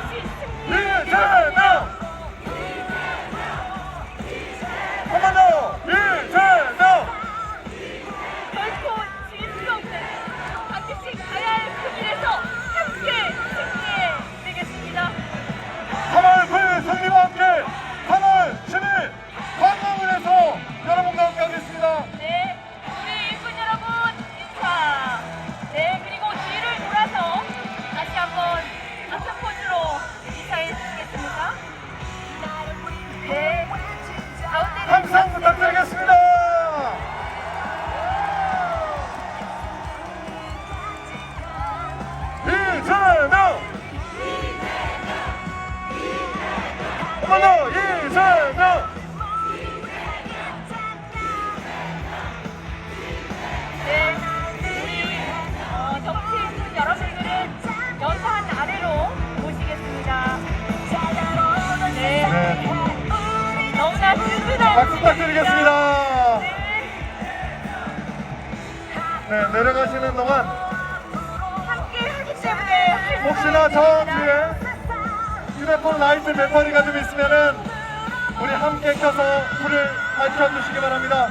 반드 한번 더! 이재명! 네, 어, 정치인 여러분들은 연산 아래로 모시겠습니다. 네, 너무나 든든한 박수 부탁드리겠습니다. 네. 네, 내려가시는 동안 함께 하기 때문에 할수 혹시나 저 있습니다. 뒤에 휴대폰 라이트 배터리가 좀 있으면은 우리 함께 켜서 불을 밝혀주시기 바랍니다.